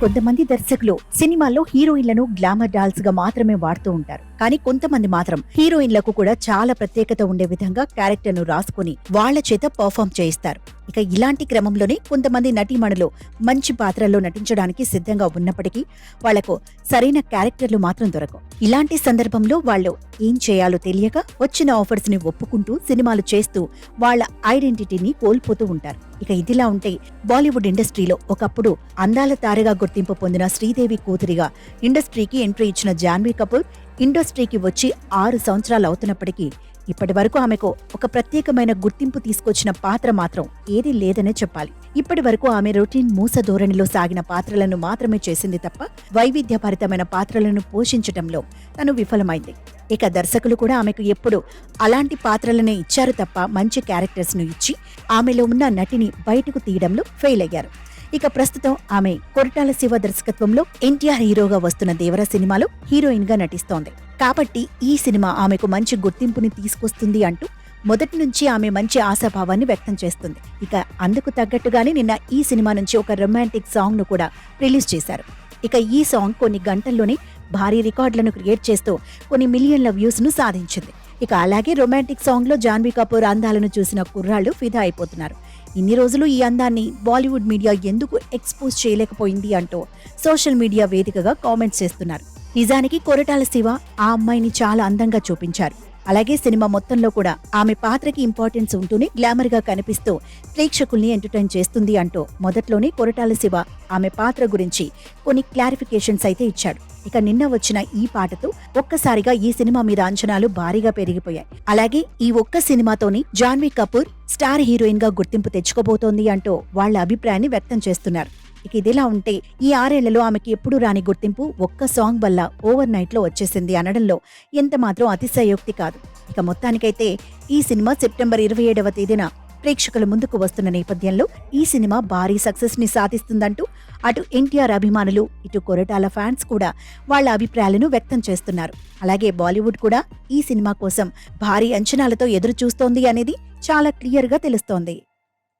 కొంతమంది దర్శకులు సినిమాల్లో హీరోయిన్లను గ్లామర్ డాల్స్గా మాత్రమే వాడుతూ ఉంటారు. కానీ కొంతమంది మాత్రం హీరోయిన్లకు కూడా చాలా ప్రత్యేకత ఉండే విధంగా క్యారెక్టర్ను రాసుకుని వాళ్ళ చేత పర్ఫామ్ చేయిస్తారు. ఇక ఇలాంటి క్రమంలోనే కొంతమంది నటీమణులు మంచి పాత్రల్లో నటించడానికి సిద్ధంగా ఉన్నప్పటికీ వాళ్ళకు సరైన క్యారెక్టర్లు మాత్రం దొరకవు. ఇలాంటి సందర్భంలో వాళ్ళు ఏం చేయాలో తెలియక వచ్చిన ఆఫర్స్ని ఒప్పుకుంటూ సినిమాలు చేస్తూ వాళ్ళ ఐడెంటిటీని కోల్పోతూ ఉంటారు. ఇక ఇదిలా ఉంటే బాలీవుడ్ ఇండస్ట్రీలో ఒకప్పుడు అందాల తారగా గుర్తింపు పొందిన శ్రీదేవి కూతురిగా ఇండస్ట్రీకి ఎంట్రీ ఇచ్చిన జాన్వీ కపూర్ ఇండస్ట్రీకి వచ్చి ఆరు సంవత్సరాలు అవుతున్నప్పటికీ ఇప్పటి వరకు ఆమెకు ఒక ప్రత్యేకమైన గుర్తింపు తీసుకొచ్చిన పాత్ర మాత్రం ఏదీ లేదనే చెప్పాలి. ఇప్పటి వరకు ఆమె రొటీన్ మూస ధోరణిలో సాగిన పాత్రలను మాత్రమే చేసింది తప్ప వైవిధ్యభరితమైన పాత్రలను పోషించటంలో తను విఫలమైంది. ఇక దర్శకులు కూడా ఆమెకు ఎప్పుడు అలాంటి పాత్రలనే ఇచ్చారు తప్ప మంచి క్యారెక్టర్స్ను ఇచ్చి ఆమెలో ఉన్న నటిని బయటకు తీయడంలో ఫెయిల్ అయ్యారు. ఇక ప్రస్తుతం ఆమె కొరటాల శివ దర్శకత్వంలో ఎన్టీఆర్ హీరోగా వస్తున్న దేవర సినిమాలో హీరోయిన్గా నటిస్తోంది. కాబట్టి ఈ సినిమా ఆమెకు మంచి గుర్తింపుని తీసుకొస్తుంది అంటూ మొదటి నుంచి ఆమె మంచి ఆశాభావాన్ని వ్యక్తం చేస్తుంది. ఇక అందుకు తగ్గట్టుగానే నిన్న ఈ సినిమా నుంచి ఒక రొమాంటిక్ సాంగ్ను కూడా రిలీజ్ చేశారు. ఇక ఈ సాంగ్ కొన్ని గంటల్లోనే భారీ రికార్డులను క్రియేట్ చేస్తూ కొన్ని మిలియన్ల వ్యూస్ను సాధించింది. ఇక అలాగే రొమాంటిక్ సాంగ్లో జాన్వీ కపూర్ అందాలను చూసిన కుర్రాళ్ళు ఫిదా అయిపోతున్నారు. ఇన్ని రోజులు ఈ అందాన్ని బాలీవుడ్ మీడియా ఎందుకు ఎక్స్పోజ్ చేయలేకపోయింది అంటూ సోషల్ మీడియా వేదికగా కామెంట్స్ చేస్తున్నారు. నిజానికి కొరటాల శివ ఆ అమ్మాయిని చాలా అందంగా చూపించారు. అలాగే సినిమా మొత్తంలో కూడా ఆమె పాత్రకి ఇంపార్టెన్స్ ఉంటూనే గ్లామర్గా కనిపిస్తూ ప్రేక్షకుల్ని ఎంటర్టైన్ చేస్తుంది అంటూ మొదట్లోనే కొరటాల శివ ఆమె పాత్ర గురించి కొన్ని క్లారిఫికేషన్స్ అయితే ఇచ్చాడు. ఇక నిన్న వచ్చిన ఈ పాటతో ఒక్కసారిగా ఈ సినిమా మీద అంచనాలు భారీగా పెరిగిపోయాయి. అలాగే ఈ ఒక్క సినిమాతోని జాన్వీ కపూర్ స్టార్ హీరోయిన్గా గుర్తింపు తెచ్చుకోబోతోంది అంటూ వాళ్ళ అభిప్రాయాన్ని వ్యక్తం చేస్తున్నారు. ఇక ఇదిలా ఉంటే ఈ ఆరేళ్ళలో ఆమెకి ఎప్పుడు రాని గుర్తింపు ఒక్క సాంగ్ వల్ల ఓవర్ నైట్లో వచ్చేసింది అనడంలో ఎంత మాత్రం అతిశయోక్తి కాదు. ఇక మొత్తానికైతే ఈ సినిమా సెప్టెంబర్ ఇరవై ఏడవ తేదీన ప్రేక్షకుల ముందుకు వస్తున్న నేపథ్యంలో ఈ సినిమా భారీ సక్సెస్ని సాధిస్తుందంటూ అటు ఎన్టీఆర్ అభిమానులు ఇటు కొరటాల ఫ్యాన్స్ కూడా వాళ్ళ అభిప్రాయాలను వ్యక్తం చేస్తున్నారు. అలాగే బాలీవుడ్ కూడా ఈ సినిమా కోసం భారీ అంచనాలతో ఎదురు చూస్తోంది అనేది చాలా క్లియర్గా తెలుస్తోంది.